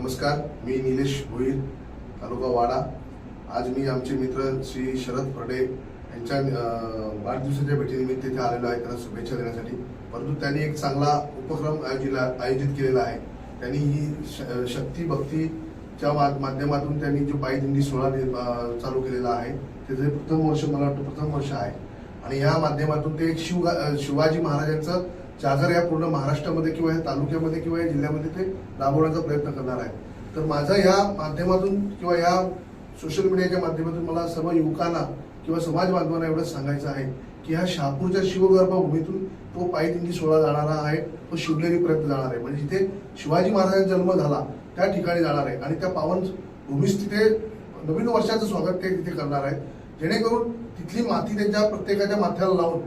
नमस्कार मी निलेश भोईर तालुका वाडा. आज मी आमचे मित्र श्री शरद फर्डे यांच्या वाढदिवसाच्या भेटीनिमित्त इथे आलेलो आहे. त्यांना शुभेच्छा देण्यासाठी. परंतु त्यांनी एक चांगला उपक्रम आयोजिला आयोजित केलेला आहे. त्यांनी ही श- शक्ती भक्तीच्या मा- माध्यमातून त्यांनी जो पायी दिंडी सोहळा चालू केलेला आहे त्याचं प्रथम वर्ष मला वाटतं प्रथम वर्ष आहे. आणि या माध्यमातून ते एक शिव शिवाजी महाराजांचं जागर या पूर्ण महाराष्ट्रामध्ये किंवा या तालुक्यामध्ये किंवा या जिल्ह्यामध्ये ते राबवण्याचा प्रयत्न करणार आहे तर माझा या माध्यमातून किंवा या सोशल मीडियाच्या माध्यमातून मला सर्व युवकांना किंवा समाज बांधवांना एवढंच सांगायचं आहे की ह्या शहापूरच्या शिवगर्भभूमीतून तो पायी दिंडी सोहळा जाणारा आहे तो शिवनेरीपर्यंत जाणार आहे. म्हणजे जिथे शिवाजी महाराजांचा जन्म झाला त्या ठिकाणी जाणार आहे. आणि त्या पावन भूमीस तिथे नवीन वर्षाचं स्वागत ते तिथे करणार आहेत. जेणेकरून तिथली माती त्यांच्या प्रत्येकाच्या माथ्याला लावून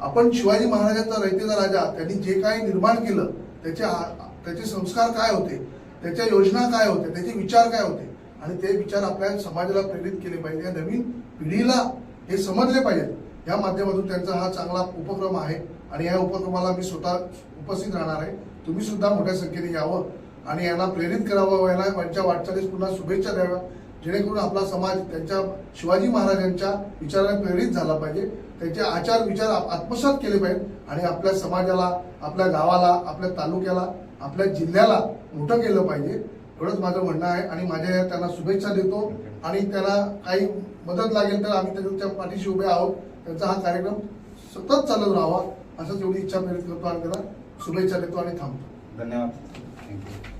आपण शिवाजी महाराजांचा रयतेचा राजा त्यांनी जे काही निर्माण केलं त्याचे आ- त्याचे संस्कार काय होते त्याच्या योजना काय होत्या त्याचे विचार काय होते आणि ते विचार आपल्या समाजाला प्रेरित केले पाहिजे. या नवीन पिढीला हे समजले पाहिजेत या माध्यमातून त्यांचा हा चांगला उपक्रम आहे आणि या उपक्रमाला मी स्वतः उपस्थित राहणार आहे. तुम्ही सुद्धा मोठ्या संख्येने यावं आणि यांना प्रेरित करावं याला त्यांच्या वाटचालीस पुन्हा शुभेच्छा द्याव्या. जेणेकरून आपला समाज त्यांच्या शिवाजी महाराजांच्या विचाराने प्रेरित झाला पाहिजे. त्यांचे आचार विचार आत्मसात केले पाहिजेत. आणि आपल्या समाजाला आपल्या गावाला आपल्या तालुक्याला आपल्या जिल्ह्याला मोठं केलं पाहिजे. एवढंच माझं म्हणणं आहे. आणि माझ्या त्यांना शुभेच्छा देतो. आणि त्यांना काही मदत लागेल तर आम्ही त्यांच्या पाठीशी उभे आहोत. त्यांचा हा कार्यक्रम सतत चालत राहावा. असंच एवढी इच्छा प्रेरित करतो आणि त्याला शुभेच्छा देतो आणि थांबतो. धन्यवाद. थँक्यू